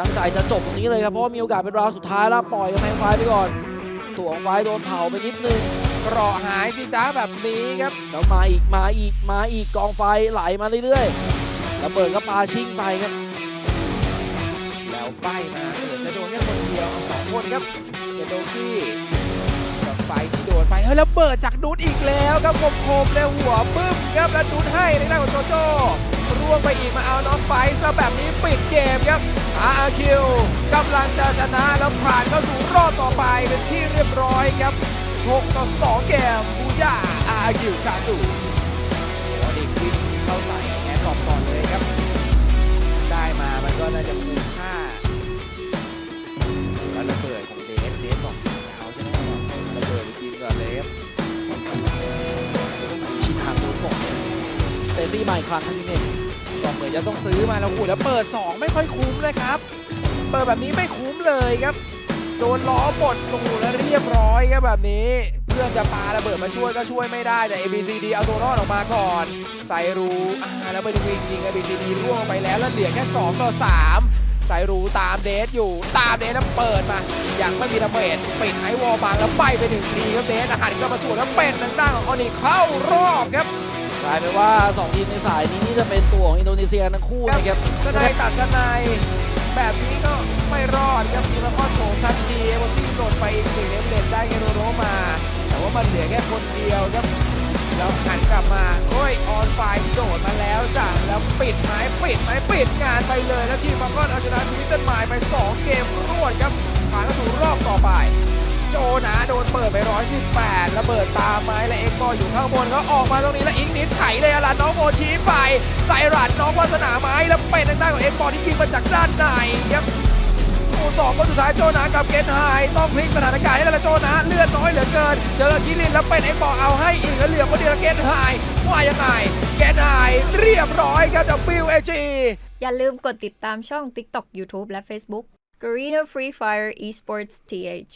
ตั้งใจจะจบตรงนี้เลยครับเพราะมีโอกาสเป็นราวสุดท้ายแล้วปล่อยกำแพงไฟไปก่อนตัวของไฟโดนเผาไปนิดนึงเกราะหายสิจ้าแบบนี้ครับแล้วมาอีกมาอีกมาอีกกองไฟไหลมาเรื่อยๆระเบิดก็ปาชิ่งไปครับ แล้วไปมาเกิดจะโดนแค่คนเดียวเอาสองคนครับเกโดกี้กับไฟที่โดนไปเฮ้ยแล้วเปิดจากดูดอีกแล้วครับคมๆเลยหัวบึ้มครับแล้วดูดให้ในด้าของโจโจ้ร่วงไปอีกมา แล้วแบบนี้ปิดเกมครับอาร์คิวกำลังจะชนะแล้วผ่านเข้าสู่รอบต่อไปเป็นที่เรียบร้อยครับ 6 ต่อ 2 เกมบูย่าอาร์คิวกาสูโอดิวิ่งเข้าใส่แอนดรอปก่อนเลยครับ ได้มามันก็น่าจะคุ้มค่าแล้วระเบิดของเดฟเดฟบอกเอาใช่ไหมระเบิดจริงก่อนเลยครับชิทางโดนบอกเตตี้มาอีกครั้งครับพี่เมฆ ก็เหมือนจะต้องซื้อมาแล้วโอ้แล้วเปิด 2 ไม่ค่อยคุ้มเลยครับ เปิดแบบนี้ไม่คุ้มเลยครับ โดนล้อบดตูแล้วเรียบร้อยครับแบบนี้ เพื่อนจะปาระเบิดมาช่วยก็ช่วยไม่ได้แต่ ABCD เอาตัวรอดออกมาก่อน ใส่รูอ่าแล้วไปดูจริงๆ ABCD ร่วงไปแล้วแล้วเหลือแค่2ต่อ3ใส่รูตามเดทอยู่ตามเดทแล้วเปิดมา อยังไม่มีระเบิดปิดไอวอลบางแล้วไปไปหนึ่งทีครับเดทอาหารก็มาสวนแล้วเป็นทางด้านของออนิเข้ารอบครับ กลายเป็นว่า2ทีมในสายนี้นี่จะเป็นตัวของอินโดนีเซียทั้งคู่นะครับสนายตัดสนายแบบนี้ก็ไม่รอดครับมีมาข้อโถมทันทีเอวอซี่โดนไปอีกหนึ่งเอฟเลนได้เกโรโรมา แต่ว่ามันเหลือแค่คนเดียวครับแล้วหันกลับมาโอ้ยออนไฟโดดมาแล้วจ้ะแล้วปิดไม้ปิดไม้ปิดงานไปเลยแล้วทีมมังกรเอาชนะทวิตเตอร์ไมล์ไป 2 เกมรวดครับผ่านเข้าสู่รอบต่อไป โจนะโดนเปิดไป 118 ระเบิดตามไม้และเอ็กบออยู่ข้างบนก็ออกมาตรงนี้แล้วอิงนิดไถเลยอะล่ะน้องโมชี้ไปใส่รันน้องวาสนาไม้แล้วเป็นทางด้านของเอ็กบอที่ยิงมาจากด้านในครับโอ้สองคนสุดท้ายโจนะกับเกนไฮต้องพลิกสถานการณ์ให้แล้วโจนะเลือดน้อยเหลือเกิน เจอกิลินแล้วเป็นเอ็กบอเอาให้อีกแล้วเหลือคนเดียวเกนไฮว่ายังไงเกนไฮเรียบร้อยครับ WAG อย่าลืมกดติดตามช่อง TikTok YouTube และ Facebook Garena Free Fire Esports TH